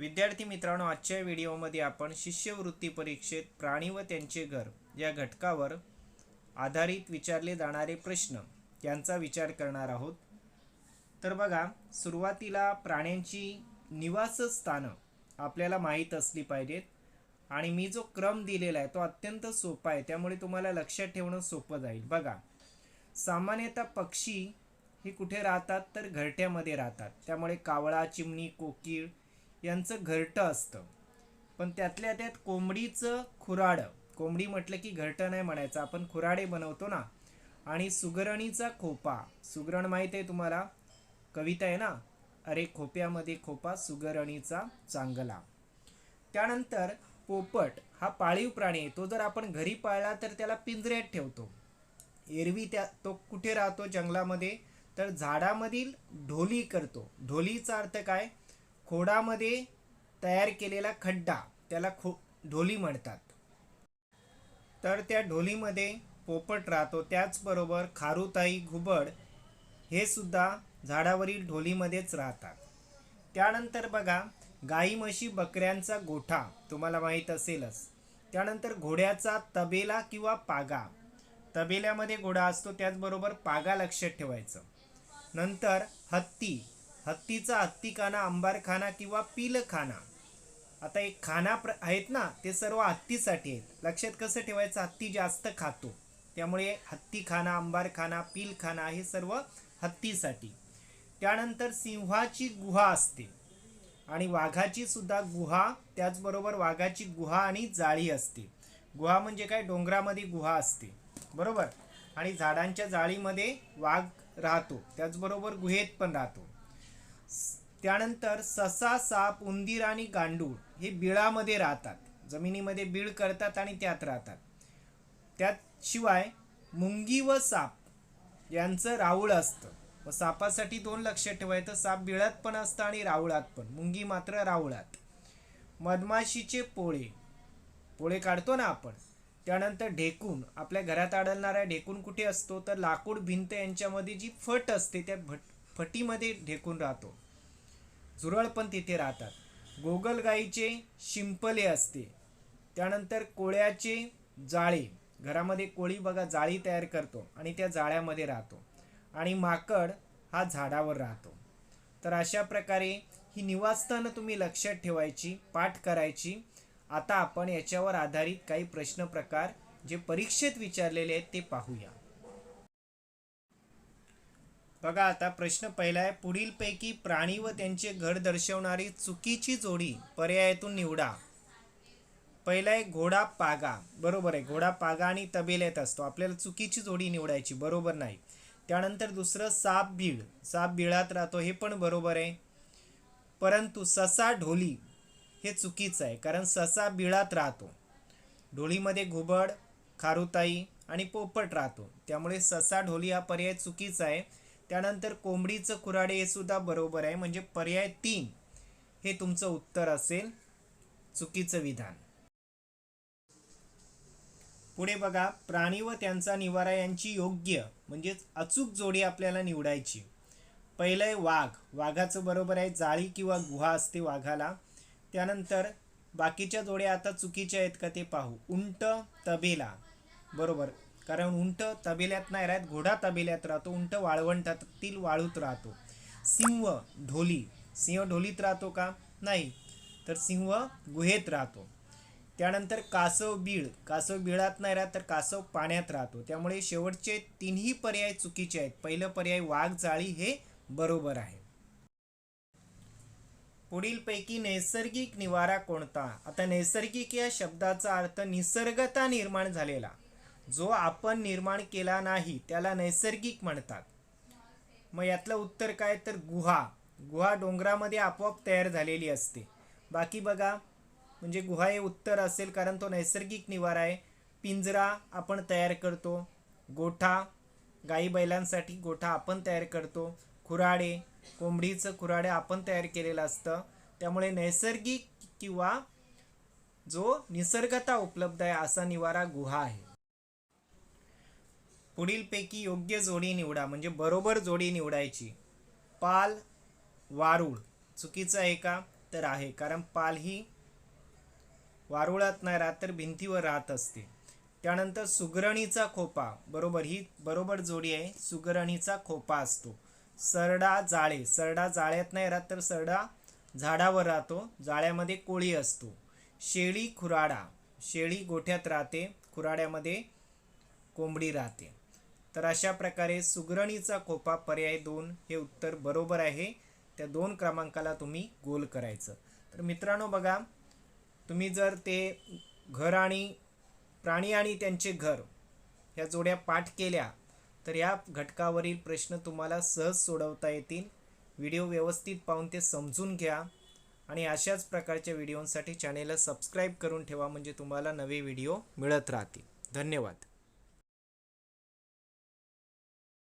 विद्यार्थी मित्रांनो आजच्या व्हिडिओमध्ये आपण शिष्यवृत्ती परीक्षेत प्राणी व त्यांचे घर या घटकावर आधारित विचारले जाणारे प्रश्न यांचा विचार करणार आहोत. तर बघा सुरुवातीला प्राण्यांची निवासस्थानं आपल्याला माहीत असली पाहिजेत आणि मी जो क्रम दिलेला आहे तो अत्यंत सोपा आहे त्यामुळे तुम्हाला लक्षात ठेवणं सोपं जाईल. बघा सामान्यतः पक्षी हे कुठे राहतात तर घरट्यामध्ये राहतात. त्यामुळे कावळा चिमणी कोकीळ यांचं घरटं असतं. पण त्यातल्या त्यात कोंबडीचं खुराडं कोंबडी म्हटलं की घरटं नाही म्हणायचं आपण खुराडे बनवतो ना. आणि सुगरणीचा खोपा सुगरण माहीत आहे तुम्हाला? कविता आहे ना? अरे खोप्यामध्ये खोपा सुगरणीचा चांगला. त्यानंतर पोपट हा पाळीव प्राणी आहे. तो जर आपण घरी पाळला तर त्याला पिंजऱ्यात ठेवतो. एरवी त्या तो कुठे राहतो जंगलामध्ये? तर झाडामधील ढोली करतो. ढोलीचा अर्थ काय? खोडामध्ये तयार केलेला खड्डा त्याला खो ढोली म्हणतात. तर त्या ढोलीमध्ये पोपट राहतो. त्याचबरोबर खारुताई घुबड हे सुद्धा झाडावरील ढोलीमध्येच राहतात. त्यानंतर बघा गाई म्हशी बकऱ्यांचा गोठा तुम्हाला माहीत असेलच. त्यानंतर घोड्याचा तबेला किंवा पागा. तबेल्यामध्ये घोडा असतो त्याचबरोबर पागा लक्षात ठेवायचं. नंतर हत्ती. हत्तीचा हत्तीखाना अंबारखाना किंवा पिलखाना. आता एक खाना प्र आहेत ना ते सर्व हत्तीसाठी आहेत. लक्षात कसं ठेवायचं? हत्ती जास्त खातो. त्यामुळे हत्तीखाना अंबारखाना पिलखाना हे सर्व हत्तीसाठी. त्यानंतर सिंहाची गुहा असते. आणि वाघाची सुद्धा गुहा त्याचबरोबर वाघाची गुहा आणि जाळी असते. गुहा म्हणजे काय? डोंगरामध्ये गुहा असते. बरोबर? आणि झाडांच्या जाळीमध्ये वाघ राहतो. त्याचबरोबर गुहेत पण राहतो. त्यानंतर ससा साप उंदीर आणि गांडूळ हे बिळामध्ये राहतात. जमिनीमध्ये बीळ करतात आणि त्यात राहतात. त्याशिवाय मुंगी व साप यांचं राऊळ असतं. व सापासाठी दोन लक्ष ठेवायचं साप बिळात पण असतं आणि राऊळात पण. मुंगी मात्र राऊळात. मधमाशीचे पोळे. पोळे काढतो ना आपण. त्यानंतर ढेकून. आपल्या घरात आढळणारा ढेकून कुठे असतो? तर लाकूड भिंत यांच्यामध्ये जी फट असते त्या भट फटीमध्ये ढेकून राहतो. झुरळ पण तिथे राहतात. गोगलगाईचे शिंपले असते. त्यानंतर कोळ्याचे जाळे. घरामध्ये कोळी बघा जाळी तयार करतो आणि त्या जाळ्यामध्ये राहतो. आणि माकड हा झाडावर राहतो. तर अशा प्रकारे ही निवासस्थानं तुम्ही लक्षात ठेवायची पाठ करायची. आता आपण याच्यावर आधारित काही प्रश्न प्रकार जे परीक्षेत विचारलेले आहेत ते पाहूया. बघा आता प्रश्न पहिला आहे पुढीलपैकी प्राणी व त्यांचे घर दर्शवणारी चुकीची जोडी पर्यायातून निवडा. पहिला आहे घोडा पागा. बरोबर आहे घोडा पागा आणि तबेल्यात असतो. आपल्याला चुकीची जोडी निवडायची बरोबर नाही. त्यानंतर दुसरं साप बीळ. साप बिळात राहतो हे पण बरोबर आहे. परंतु ससा ढोली हे चुकीचं आहे कारण ससा बिळात राहतो. ढोलीमध्ये घुबड खारुताई आणि पोपट राहतो. त्यामुळे ससा ढोली हा पर्याय चुकीचा आहे. त्यानंतर कोंबडीचं खुराडे हे सुद्धा बरोबर आहे. म्हणजे पर्याय तीन. हे तुमचं उत्तर असेल. चुकीचं विधान. पुढे बघा. प्राणी व त्यांचा निवारा यांची योग्य म्हणजेच अचूक जोडी आपल्याला निवडायची. पहिलं आहे वाघ. वाघाचं बरोबर आहे. जाळी किंवा गुहा असते वाघाला. त्यानंतर बाकीच्या जोड्या आता चुकीच्या आहेत का ते पाहू. उंट तबेला. बरोबर. कारण उंट तबेल्यात नाही राहत घोडा तबेल्यात राहतो उंट वाळवंटातील वाळूत राहतो. सिंह ढोली सिंह ढोलीत राहतो का? नाही. तर सिंह गुहेत राहतो. त्यानंतर कासव बीळ कासव बिळात नाही राहत तर कासव पाण्यात राहतो. त्यामुळे शेवटचे तिन्ही पर्याय चुकीचे आहेत. पहिलं पर्याय वाघ जाळी हे बरोबर आहे. पुढीलपैकी नैसर्गिक निवारा कोणता? आता नैसर्गिक या शब्दाचा अर्थ निसर्गता निर्माण झालेला. जो आपण निर्माण केला नाही त्याला नैसर्गिक म्हणतात. मग यातलं उत्तर काय? तर गुहा. गुहा डोंगरामध्ये आपोआप तयार झालेली असते. बाकी बघा म्हणजे गुहा हे उत्तर असेल कारण तो नैसर्गिक निवारा आहे. पिंजरा आपण तयार करतो. गोठा गाई बैलांसाठी गोठा आपण तयार करतो. खुराडे कोंबडीचं खुराडे आपण तयार केलेलं असतं. त्यामुळे नैसर्गिक किंवा जो निसर्गता उपलब्ध आहे असा निवारा गुहा आहे. पुढीलपैकी योग्य जोडी निवडा म्हणजे बरोबर जोडी निवडायची. पाल वारुळ चुकीचं आहे का? तर आहे कारण पाल ही वारुळात नाही राहत तर भिंतीवर राहत असते. त्यानंतर सुगरणीचा खोपा बरोबर ही बरोबर जोडी आहे सुगरणीचा खोपा असतो. सरडा जाळे सरडा जाळ्यात नाही राहत तर सरडा झाडावर राहतो जाळ्यामध्ये कोळी असतो. शेळी खुराडा शेळी गोठ्यात राहते खुराड्यामध्ये कोंबडी राहते. तर अशा प्रकारे सुगरणीचा खोपा पर्याय दोन हे उत्तर बरोबर आहे. त्या दोन क्रमांकाला तुम्ही गोल करायचं. तर मित्रांनो बघा तुम्ही जर ते घर आणि प्राणी आणि त्यांचे घर ह्या जोड्या पाठ केल्या तर या घटकावरील प्रश्न तुम्हाला सहज सोडवता येतील. व्हिडिओ व्यवस्थित पाहून ते समजून घ्या आणि अशाच प्रकारच्या व्हिडिओंसाठी चॅनेलला सबस्क्राईब करून ठेवा म्हणजे तुम्हाला नवे व्हिडिओ मिळत राहतील. धन्यवाद.